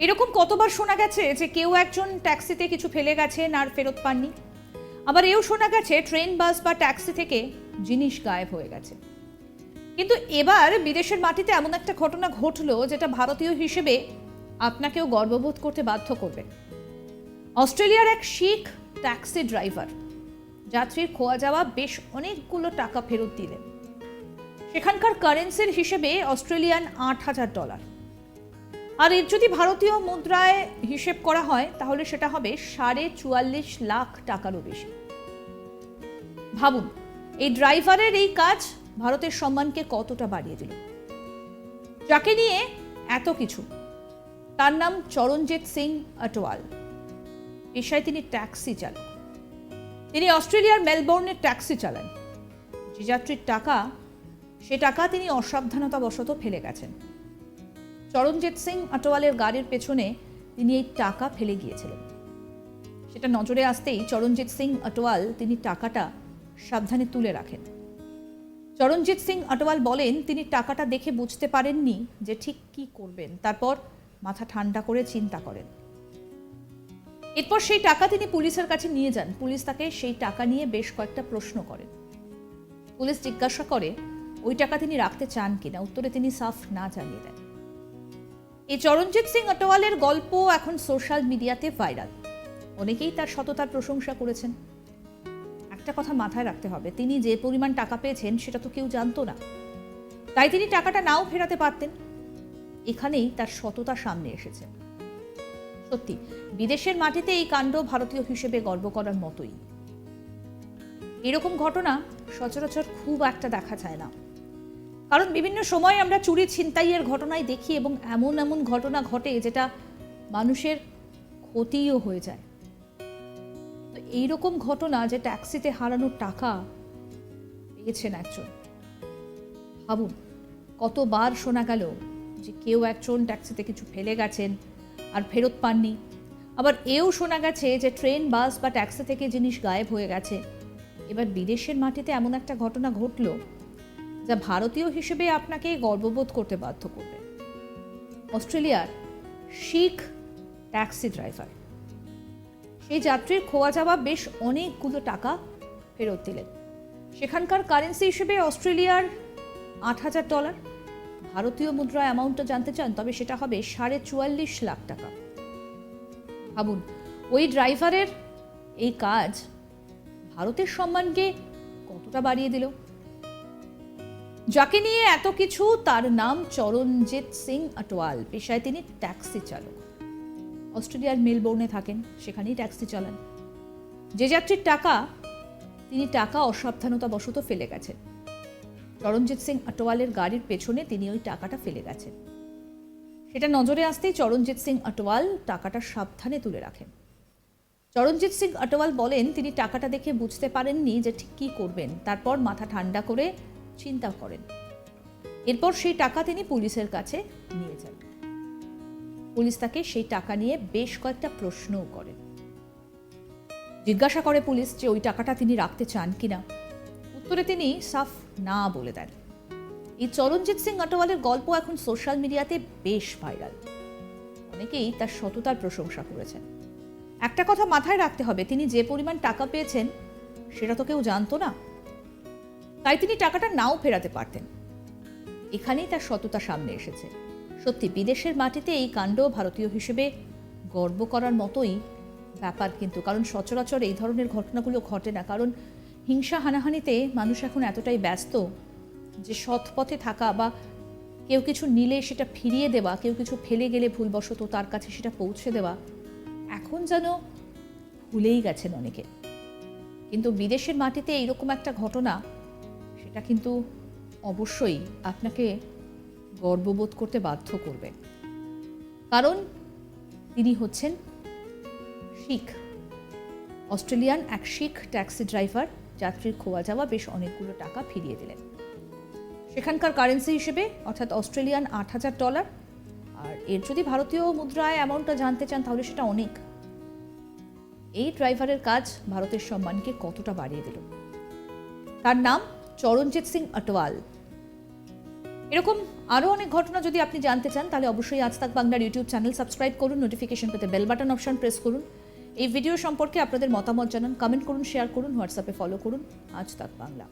এরকম কতবার শোনা গেছে যে কেউ একজন ট্যাক্সিতে কিছু ফেলে গেছেন আর ফেরত পাননি? আবার এও শোনা গেছে ট্রেন, বাস বা ট্যাক্সি থেকে জিনিস গায়েব হয়ে গেছে। কিন্তু এবার বিদেশের মাটিতে এমন একটা ঘটনা ঘটলো যেটা ভারতীয় হিসেবে আপনাকেও গর্ববোধ করতে বাধ্য করবে। অস্ট্রেলিয়ার এক শিখ ট্যাক্সি ড্রাইভার যাত্রীর খোয়া যাওয়া বেশ অনেকগুলো টাকা ফেরত দিলেন। সেখানকার কারেন্সির হিসেবে অস্ট্রেলিয়ান আট হাজার ডলার। আর এর যদি ভারতীয় মুদ্রায় হিসেব করা হয়, তাহলে সেটা হবে সাড়ে চুয়াল্লিশ লাখ টাকারও বেশি। ভাবুন, এই ড্রাইভারের এই কাজ ভারতের সম্মানকে কতটা বাড়িয়ে দিল? যাকে নিয়ে এত কিছু, তার নাম চরণজিৎ সিং আটওয়াল পেশায় তিনি ট্যাক্সি চালক। তিনি অস্ট্রেলিয়ার মেলবোর্নের ট্যাক্সি চালান। যে যাত্রীর টাকা, সে টাকা তিনি অসাবধানতাবশত ফেলে গেছেন। চরণজিৎ সিং আটোয়ালের গাড়ির পেছনে তিনি এই টাকা ফেলে গিয়েছিলেন। সেটা নজরে আসতেই চরণজিৎ সিং আটোয়াল তিনি টাকাটা সাবধানে তুলে রাখেন। চরণজিৎ সিং আটোয়াল বলেন, তিনি টাকাটা দেখে বুঝতে পারেননি যে ঠিক কি করবেন। তারপর মাথা ঠান্ডা করে চিন্তা করেন। এরপর সেই টাকা তিনি পুলিশের কাছে নিয়ে যান। পুলিশ তাকে সেই টাকা নিয়ে বেশ কয়েকটা প্রশ্ন করেন পুলিশ জিজ্ঞাসা করে, ওই টাকা তিনি রাখতে চান কিনা? উত্তরে তিনি সাফ না জানিয়ে দেন। এই চরণজিৎ সিং অটোয়ালের গল্প এখন সোশ্যাল মিডিয়াতে ভাইরাল। অনেকেই তার সততার প্রশংসা করেছেন। একটা কথা মাথায় রাখতে হবে, তিনি যে পরিমাণ টাকা পেয়েছেন সেটা তো কেউ জানতো না। তাই তিনি টাকাটা নাও ফেরাতে পারতেন। এখানেই তার সততা সামনে এসেছে। সত্যি, বিদেশের মাটিতে এই কাণ্ড ভারতীয় হিসেবে গর্ব করার মতোই। এরকম ঘটনা সচরাচর খুব একটা দেখা যায় না। কারণ বিভিন্ন সময় আমরা চুরি ছিনতাইয়ের ঘটনায় দেখি এবং এমন এমন ঘটনা ঘটে যেটা মানুষের ক্ষতিও হয়ে যায়। তো এইরকম ঘটনা যে ট্যাক্সিতে হারানোর টাকা পেয়েছেন একজন। ভাবুন, কতবার শোনা গেল যে কেউ একজন ট্যাক্সিতে কিছু ফেলে গেছেন আর ফেরত পাননি। আবার এও শোনা গেছে যে ট্রেন, বাস বা ট্যাক্সি থেকে জিনিস গায়েব হয়ে গেছে। এবার বিদেশের মাটিতে এমন একটা ঘটনা ঘটলো। যা ভারতীয় হিসেবে আপনাকে গর্ববোধ করতে বাধ্য করবে। অস্ট্রেলিয়ার শিখ ট্যাক্সি ড্রাইভার। সেই যাত্রীর খোয়া যাওয়া বেশ অনেকগুলো টাকা ফেরত দিলেন। সেখানকার কারেন্সি হিসেবে অস্ট্রেলিয়ার আট হাজার ডলার। ভারতীয় মুদ্রা অ্যামাউন্টটা জানতে চান, তবে সেটা হবে সাড়ে চুয়াল্লিশ লাখ টাকা। ভাবুন, ওই ড্রাইভারের এই কাজ ভারতের সম্মানকে কতটা বাড়িয়ে দিল? যাকে নিয়ে এত কিছু, তার নাম চরণজিৎ সিং আটোয়াল। পেশায় তিনি ট্যাক্সি চালক। অস্ট্রেলিয়ার মেলবোর্নে থাকেন, সেখানেই ট্যাক্সি চালান। যে যাত্রীর টাকা, তিনি টাকা অসাবধানতা অসাবধানতাবশত ফেলে গেছেন। চরণজিৎ সিং আটোয়ালের গাড়ির পেছনে তিনি ওই টাকাটা ফেলে গেছেন। সেটা নজরে আসতেই চরণজিৎ সিং আটোয়াল টাকাটা সাবধানে তুলে রাখেন। চরণজিৎ সিং আটোয়াল বলেন, তিনি টাকাটা দেখে বুঝতে পারেননি যে ঠিক কী করবেন। তারপর মাথা ঠান্ডা করে চিন্তা করেন। এরপর সেই টাকা তিনি পুলিশের কাছে নিয়ে যান। পুলিশ তাকে সেই টাকা নিয়ে বেশ কয়েকটা প্রশ্নও করেন জিজ্ঞাসা করে পুলিশ যে ওই টাকাটা তিনি রাখতে চান কিনা। উত্তরে তিনি সাফ না বলে দেন। এই চরণজিৎ সিং আটোয়ালের গল্প এখন সোশ্যাল মিডিয়াতে বেশ ভাইরাল। অনেকেই তার সততার প্রশংসা করেছেন। একটা কথা মাথায় রাখতে হবে, তিনি যে পরিমাণ টাকা পেয়েছেন, সেটা তো কেউ জানতো না। তাই তিনি টাকাটা নাও ফেরাতে পারতেন। এখানেই তার সততা সামনে এসেছে। সত্যি, বিদেশের মাটিতে এই কাণ্ড ভারতীয় হিসেবে গর্ব করার মতোই ব্যাপার কিন্তু, কারণ সচরাচর এই ধরনের ঘটনাগুলো ঘটে না। কারণ হিংসা হানাহানিতে মানুষ এখন এতটাই ব্যস্ত যে সৎ পথে থাকা বা কেউ কিছু নিলে সেটা ফিরিয়ে দেওয়া, কেউ কিছু ফেলে গেলে ভুলবশত তার কাছে সেটা পৌঁছে দেওয়া, এখন যেন ভুলেই গেছেন অনেকে। কিন্তু বিদেশের মাটিতে এইরকম একটা ঘটনা সেটা কিন্তু অবশ্যই আপনাকে গর্ববোধ করতে বাধ্য করবে। কারণ তিনি হচ্ছেন শিখ। অস্ট্রেলিয়ান এক শিখ ট্যাক্সি ড্রাইভার, যাত্রীর খোয়া যাওয়া বেশ অনেকগুলো টাকা ফিরিয়ে দিলেন। সেখানকার কারেন্সি হিসেবে অর্থাৎ অস্ট্রেলিয়ান আট হাজার ডলার। আর এর যদি ভারতীয় মুদ্রায় অ্যামাউন্টটা জানতে চান, তাহলে সেটা অনেক। এই ড্রাইভারের কাজ ভারতের সম্মানকে কতটা বাড়িয়ে দিল। তার নাম চরণজিৎ সিং আটওয়াল। এরকম আরও অনেক ঘটনা যদি আপনি জানতে চান, তাহলে অবশ্যই আজ তাক বাংলার ইউটিউব চ্যানেল সাবস্ক্রাইব করুন নোটিফিকেশন পেতে বেল বাটন অপশন প্রেস করুন। এই ভিডিও সম্পর্কে আপনাদের মতামত জানান কমেন্ট করুন শেয়ার করুন হোয়াটসঅ্যাপে ফলো করুন। আজ তাক বাংলা।